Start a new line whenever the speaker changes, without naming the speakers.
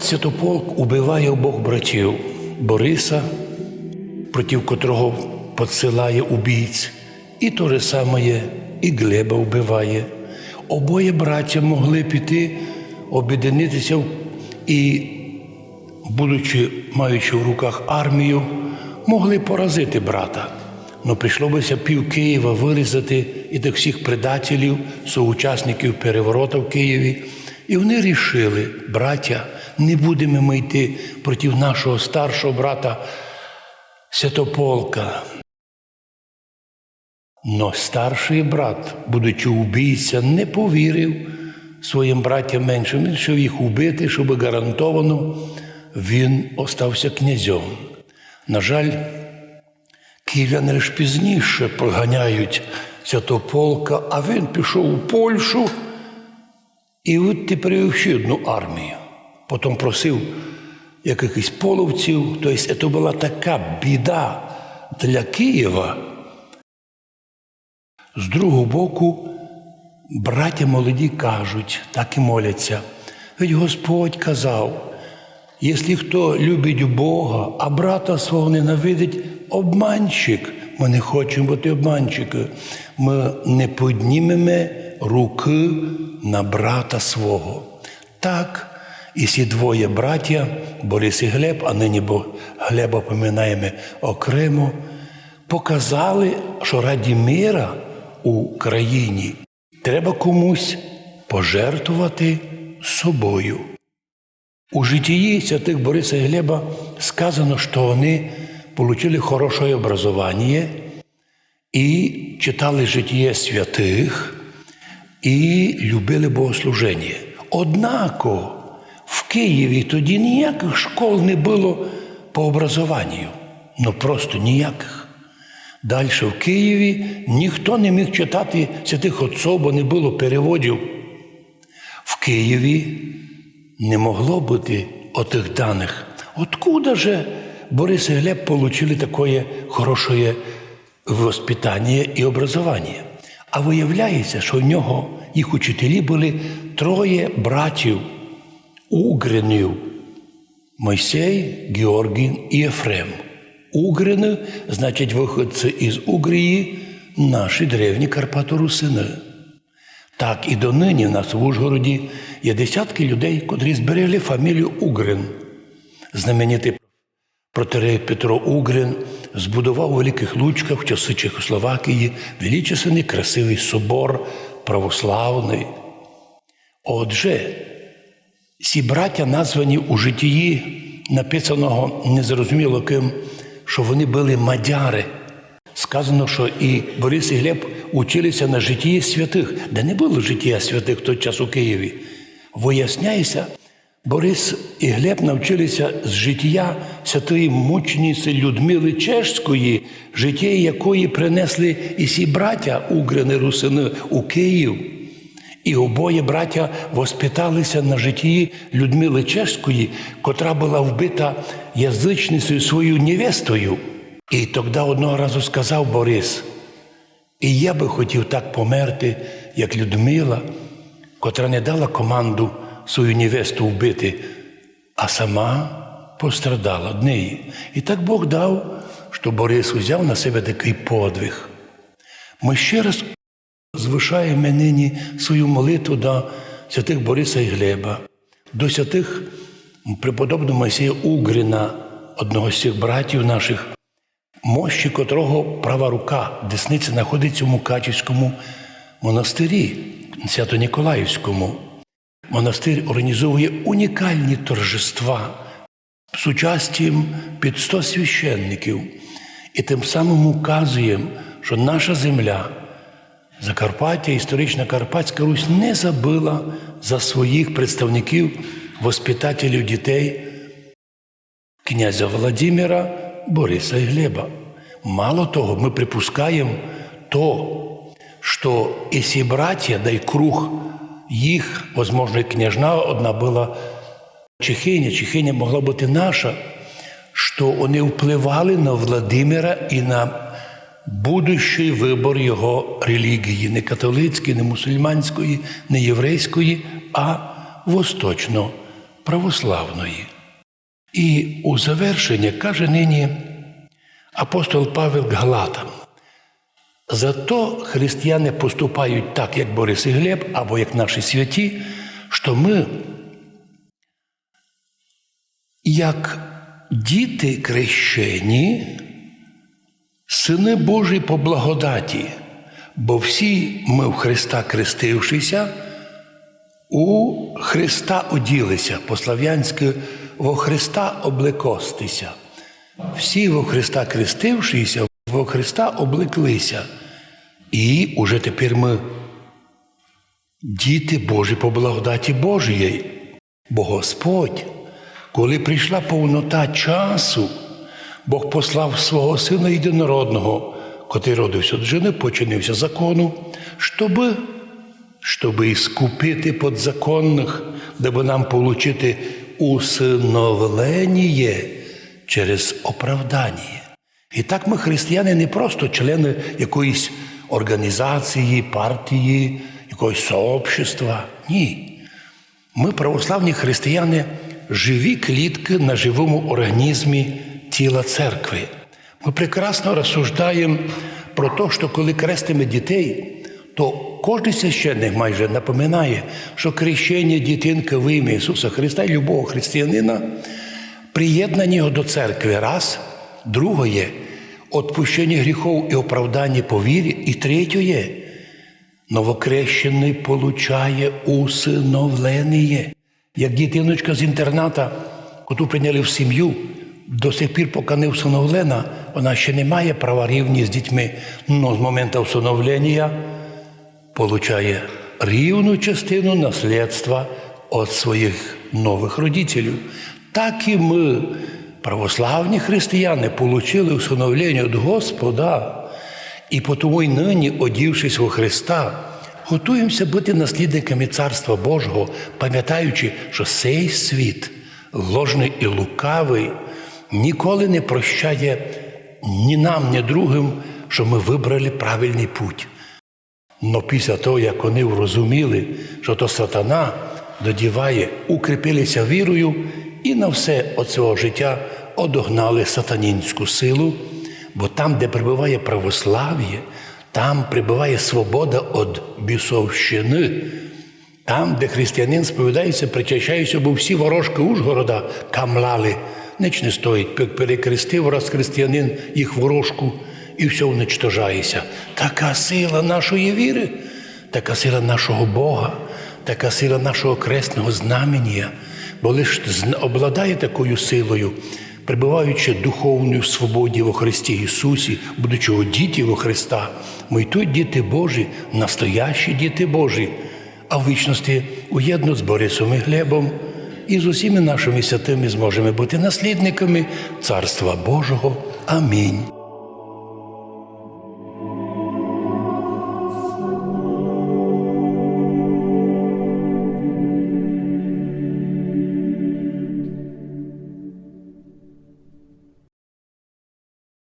Святополк убиває обох братів Бориса, проти котрого посилає убійць, і то же саме і Глеба вбиває. Обоє браття могли піти, об'єднатися і, будучи маючи в руках армію, могли поразити брата. Но прийшло бися пів Києва вирізати і тих всіх предателів, соучасників переворота в Києві. І вони рішили, браття, не будемо ми йти проти нашого старшого брата Святополка. Но старший брат, будучи убійця, не повірив своїм братям меншим. Він вирішив їх убити, щоб гарантовано він остався князем. На жаль, київляни лише пізніше проганяють Святополка, а він пішов у Польщу і от привів ще одну армію. Потім просив якихось половців. Тобто це була така біда для Києва. З другого боку, браття молоді кажуть, так і моляться. Ведь Господь казав, якщо хто любить Бога, а брата свого ненавидить, обманщик. Ми не хочемо бути обманщики. Ми не піднімемо руки на брата свого. Так, і ці двоє браття, Борис і Глеб, а нині бо Глеба поминаємо окремо, показали, що раді мира у країні треба комусь пожертвувати собою. У житті святих Бориса і Глеба сказано, що вони отримали хороше образування і читали життя святих і любили богослуження. Однако Києві тоді ніяких школ не було по образованню, ну просто ніяких. Далі в Києві ніхто не міг читати святих отців, бо не було переводів. В Києві не могло бути отих даних. Откуда же Борис і Глеб получили такое хорошее воспитання і образування? А виявляється, що в нього їх учителі були троє братів Угринів Мойсей, Георгій і Єфрем. Угрини, значить, виходці із Угрії, наші древні Карпаторусини. Так і донині в нас в Ужгороді є десятки людей, котрі зберегли фамілію Угрин. Знаменитий протерей Петро Угрин збудував у Великих Лучках в часи Чехословакії величественний красивий собор православний. Отже, ці браття названі у житті написаного незрозуміло ким, що вони були мадяри. Сказано, що і Борис і Глеб училися на житті святих, де не було життя святих в той час у Києві. Виясняється, Борис і Глеб навчилися з життя святої мучениці Людмили Чешської, життя якої принесли і сі браття Угрини Русини у Київ. І обоє браття воспиталися на житті Людмили Чешської, котра була вбита язичницею своєю невестою. І тоді одного разу сказав Борис: І я би хотів так померти, як Людмила, котра не дала команду свою невесту вбити, а сама пострадала від неї. І так Бог дав, що Борис взяв на себе такий подвиг. Ми ще раз звишаємо нині свою молитву до святих Бориса і Глеба, до святих преподобного Мойсея Угрина, одного з цих братів наших, мощі котрого права рука десниця знаходиться у Мукачівському монастирі, Свято-Ніколаївському. Монастир організовує унікальні торжества з участям під 100 священників і тим самим указуємо, що наша земля. Закарпаття, історична Карпатська Русь не забила за своїх представників, воспитателів дітей князя Володимира, Бориса і Глеба. Мало того, ми припускаємо то, що і ці браття, да й круг їх, возможно, і княжна одна була Чехиня, Чехиня могла бути наша, що вони впливали на Владимира і на будущий вибор його релігії, не католицької, не мусульманської, не єврейської, а восточно православної. І у завершення каже нині апостол Павел Галатам. Зато християни поступають так, як Борис і Глеб, або як наші святі, що ми, як діти крещені, сини Божі по благодаті, бо всі ми в Христа крестившися, у Христа оділися, по-слав'янськи во Христа облекостися. Всі во Христа крестившися, во Христа облеклися. І уже тепер ми діти Божі по благодаті Божої. Бо Господь, коли прийшла повнота часу, Бог послав свого Сина єдинородного, котрий родився жени, починився закону, щоби щоб іскупити подзаконних, дабы нам получити усиновлення через оправдання. І так ми, християни, не просто члени якоїсь організації, партії, якогось сообщества. Ні. Ми, православні християни, живі клітки на живому організмі тіла церкви. Ми прекрасно розсуждаємо про те, що коли крестимо дітей, то кожен священник майже напоминає, що крещення дитинки в ім'я Ісуса Христа і любого християнина приєднання його до церкви раз, другое відпущення гріхов і оправдання по вірі, і третє новокрещений получає усиновлення. Як дитиночка з інтерната, яку прийняли в сім'ю, до сих пір, поки не усиновлена, вона ще не має права рівні з дітьми. Но з моменту усиновлення получає рівну частину наслідства від своїх нових родителів. Так і ми, православні християни, получили усиновлення від Господа, і тому й нині, одівшись во Христа, готуємося бути наслідниками Царства Божого, пам'ятаючи, що цей світ, ложний і лукавий, ніколи не прощає ні нам, ні другим, що ми вибрали правильний путь. Но після того, як вони врозуміли, що то сатана додіває, укріпилися вірою і на все від свого життя одогнали сатанінську силу, бо там, де прибуває православ'я, там прибуває свобода від бісовщини. Там, де християнин сповідається, причащається, бо всі ворожки Ужгорода камлали. Ніч не стоїть, перекрестив раз християнин їх ворожку і все уничтожається. Така сила нашої віри, така сила нашого Бога, така сила нашого кресного знамення, бо лише обладає такою силою, прибуваючи духовною свободі во Христі Ісусі, будучи діти во Христа, ми тут діти Божі, настоящі діти Божі, а в вічності уєдно з Борисом і Глебом і з усіми нашими святими зможемо бути наслідниками Царства Божого. Амінь.